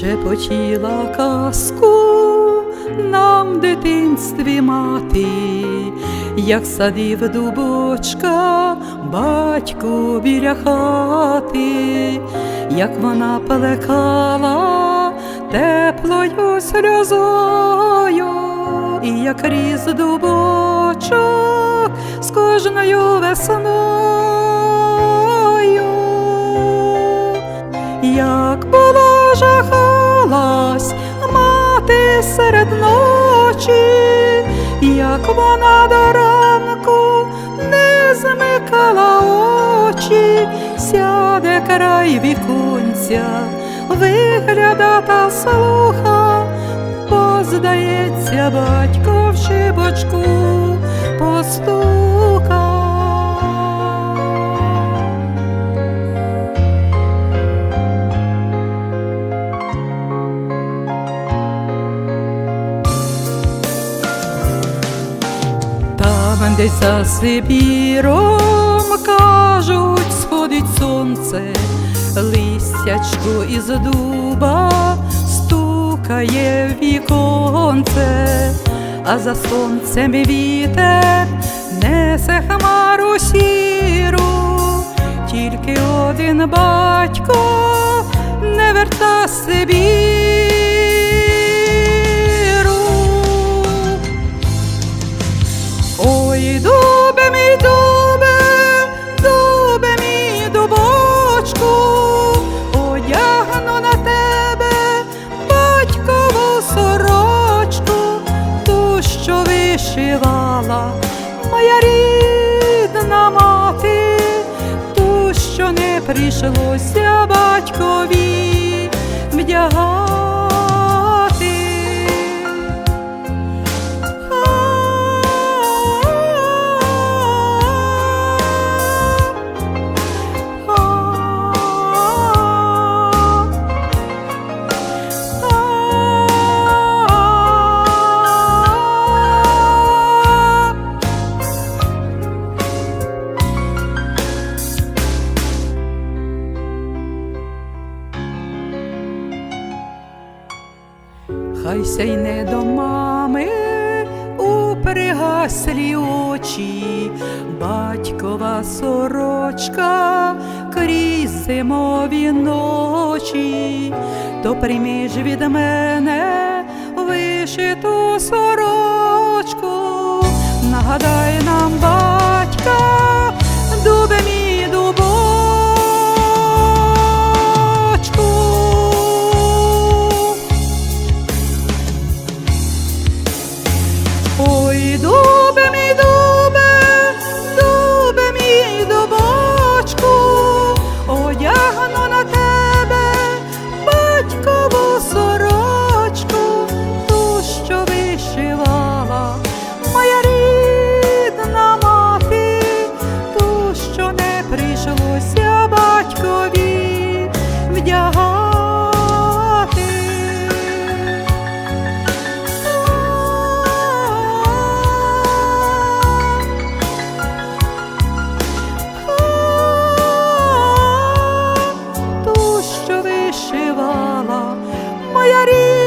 шепотіла казку нам в дитинстві мати, як садив дубочка, батько біля хати, як вона плекала теплою сльозою, і як різ дубочок з кожною весною, ночі, як вона до ранку не змикала очі, сяде край віконця, вигляда та слуха, бо здається, батько в шибочку десь за Сибіром кажуть, сходить сонце, листячко із дуба стукає віконце, а за сонцем вітер несе хмару сіру, тільки один батько вишивала моя рідна мати, ту, що не прийшлося батькові вдягати. Хай сяйне до мами у пригаслі очі, батькова сорочка крізь зимові ночі, то прийми ж від мене вишиту сорочку, нагадай нам Ой, моя